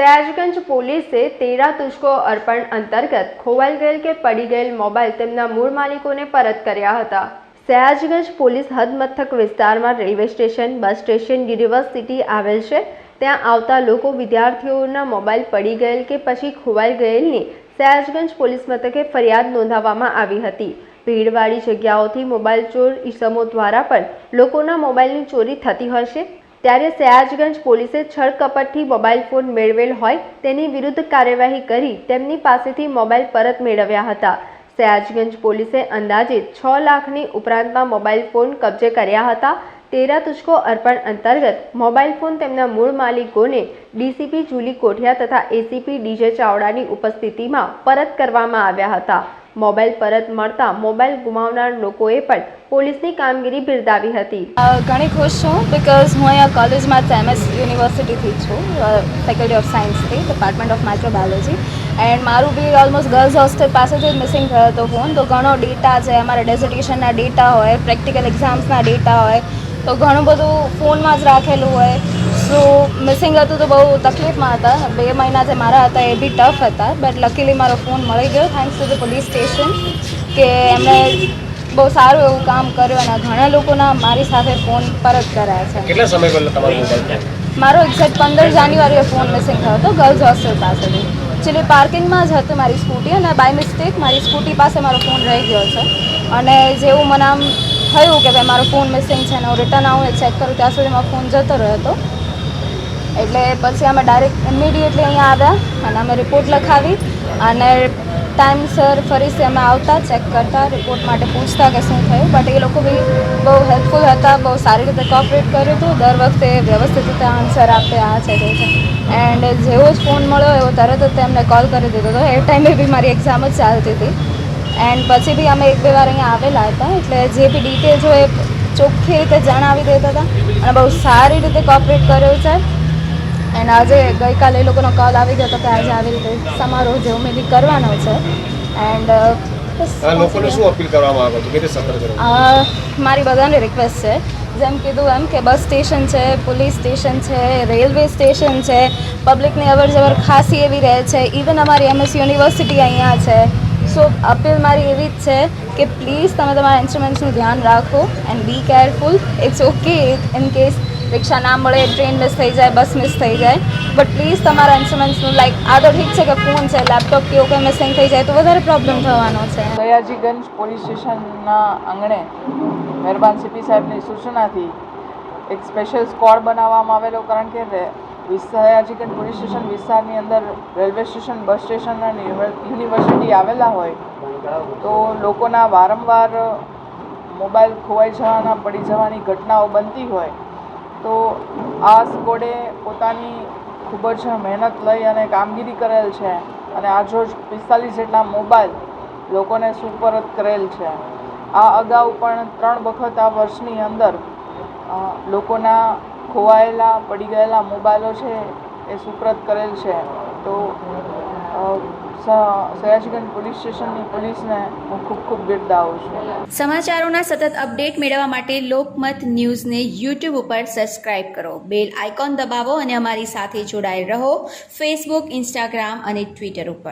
સયાજગંજ પોલીસે તેરા તુષ્કો અર્પણ અંતર્ગત ખોવાઈ ગયેલ કે પડી ગયેલ મોબાઈલ તેમના મૂળ માલિકોને પરત કર્યા હતા. સયાજગંજ પોલીસ હદમથક વિસ્તારમાં railway station, bus station, university આવેલ છે. ત્યાં આવતા લોકો વિદ્યાર્થીઓના મોબાઈલ પડી ગયેલ કે પછી ખોવાઈ ગયેલની સયાજગંજ પોલીસ મથકે ફરિયાદ નોંધાવવામાં આવી હતી. ભીડવાળી જગ્યાઓથી મોબાઈલ ચોર ઈસમો દ્વારા પણ લોકોના મોબાઈલની ચોરી થતી હશે ત્યારે સયાજગંજ પોલીસે છળકપટથી મોબાઈલ ફોન મેળવેલ હોય તેની વિરુદ્ધ કાર્યવાહી કરી તેમની પાસેથી મોબાઈલ પરત મેળવ્યા હતા. સયાજગંજ પોલીસે અંદાજે છ લાખની ઉપરાંતમાં મોબાઈલ ફોન કબજે કર્યા હતા. તેરા તુષ્કો અર્પણ અંતર્ગત મોબાઈલ ફોન તેમના મૂળ માલિકોને ડીસીપી જુલી કોઠિયા તથા એસીપી ડીજે ચાવડાની ઉપસ્થિતિમાં પરત કરવામાં આવ્યા હતા. મોબાઈલ પરત મળતા મોબાઈલ ગુમાવનાર લોકોએ પણ પોલીસની કામગીરી બિરદાવી હતી. ઘણી ખુશ છું બિકોઝ હું અહીંયા કોલેજમાં જ એમએસ યુનિવર્સિટીથી છું ફેકલ્ટી ઓફ સાયન્સથી ડિપાર્ટમેન્ટ ઓફ માઇક્રોબાયોલોજી એન્ડ મારું બી ઓલમોસ્ટ ગર્લ્સ હોસ્ટેલ પાસેથી જ મિસિંગ થયો હતો ફોન તો ઘણો ડેટા છે, અમારા ડેઝર્ટેશનના ડેટા હોય પ્રેક્ટિકલ એક્ઝામ્સના ડેટા હોય, તો ઘણું બધું ફોનમાં જ રાખેલું હોય. સો મિસિંગ હતું તો બહુ તકલીફમાં હતા. બે મહિના જે મારા હતા એ બી ટફ હતા. બટ લકીલી મારો ફોન મળી ગયો thanks to the police station કે એમણે બહુ સારું એવું કામ કર્યું અને ઘણા લોકોના મારી સાથે ફોન પરત કરાયા છે. કેટલા સમય પહેલા તમારો મોબાઈલ મારો એક્ઝેક્ટ પંદર જાન્યુઆરીએ ફોન મિસિંગ થયો હતો ગર્લ્સ હોસ્ટેલ પાસેથી. એકચ્યુઅલી પાર્કિંગમાં જ હતી મારી સ્કૂટી અને બાય મિસ્ટેક મારી સ્કૂટી પાસે મારો ફોન રહી ગયો છે. અને જેવું મને આમ થયું કે ભાઈ મારો ફોન મિસિંગ છે અને હું રિટર્ન આવું ને ચેક કરું ત્યાં સુધી મારો ફોન જતો રહ્યો હતો. એટલે પછી અમે ડાયરેક્ટ ઇમિડિયેટલી અહીંયા આવ્યા અને અમે રિપોર્ટ લખાવી અને ટાઈમસર ફરીથી અમે આવતા ચેક કરતા રિપોર્ટ માટે પૂછતા કે શું થયું. બટ એ લોકો બી બહુ હેલ્પફુલ હતા, બહુ સારી રીતે કોઓપરેટ કર્યું હતું. દર વખતે વ્યવસ્થિત રીતે આન્સર આપે, આ છે, તે છે. એન્ડ જેવો જ ફોન મળ્યો, એવો તરત જ તેમને કોલ કરી દીધો હતો. એ ટાઈમે બી મારી એક્ઝામ જ ચાલતી હતી. એન્ડ પછી બી અમે એક બે વાર અહીંયા આવેલા હતા. એટલે જે બી ડિટેલ્સ હોય એ ચોખ્ખી રીતે જણાવી દેતા હતા. અને બહુ સારી રીતે કોઓપરેટ કર્યો છે. એન્ડ આજે ગઈકાલે એ લોકોનો કોલ આવી ગયો હતો કે આજે આવી રીતે સમારોહ જે બી કરવાનો છે. એન્ડ આ લોકોને શું અપીલ કરવામાં આવે સતર્ક મારી બધાને રિક્વેસ્ટ છે. જેમ કીધું એમ કે બસ સ્ટેશન છે પોલીસ સ્ટેશન છે રેલવે સ્ટેશન છે પબ્લિકની અવર જવર ખાસી એવી રહે છે. ઇવન અમારી એમએસ યુનિવર્સિટી અહીંયા છે. સો અપીલ મારી એવી જ છે કે પ્લીઝ તમે તમારા ઇન્સ્ટ્રુમેન્ટ્સનું ધ્યાન રાખો and be careful it's okay in case rickshaw ના મળે ટ્રેન મિસ થઈ જાય બસ મિસ થઈ જાય. બટ પ્લીઝ તમારા ઇન્સ્ટ્રુમેન્ટ્સનું લાઈક આ તો ઠીક છે કે ફોન છે લેપટોપ કે એવું કંઈ મિસિંગ થઈ જાય તો વધારે પ્રોબ્લેમ થવાનો છે. દયાજીગંજ પોલીસ સ્ટેશનના આંગણે મહેરબાન સીપી સાહેબની સૂચનાથી એક સ્પેશિયલ સ્કોડ બનાવવામાં આવેલો, કારણ કે રે- વિસ- પોલીસ સ્ટેશન વિસ્તારની અંદર રેલવે સ્ટેશન, બસ સ્ટેશન અને યુનિવર્સિટી આવેલા હોય, તો લોકોના વારંવાર મોબાઈલ ખોવાઈ જવાના, પડી જવાની ઘટનાઓ બનતી હોય તો આ સ્કોડે પોતાની ખૂબ જ મહેનત લઈ અને કામગીરી કરેલ છે અને આજરોજ પિસ્તાલીસ જેટલા મોબાઈલ લોકોને સુપરત કરેલ છે. આ અગાઉ પણ ત્રણ વખત આ વર્ષની અંદર લોકોના ખોવાયેલા, પડી ગયેલા મોબાઈલો છે એ સુપ્રત કરેલ છે. તો સયાજીગંજ પોલીસ સ્ટેશનની પોલીસને હું ખૂબ ખૂબ બિરદાવું છું. સમાચારોના સતત અપડેટ મેળવવા માટે લોકમત ન્યૂઝને યુટ્યુબ ઉપર સબસ્ક્રાઇબ કરો. બેલ આઇકોન દબાવો અને અમારી સાથે જોડાયેલ રહો. ફેસબુક, ઇન્સ્ટાગ્રામ અને ટ્વિટર ઉપર.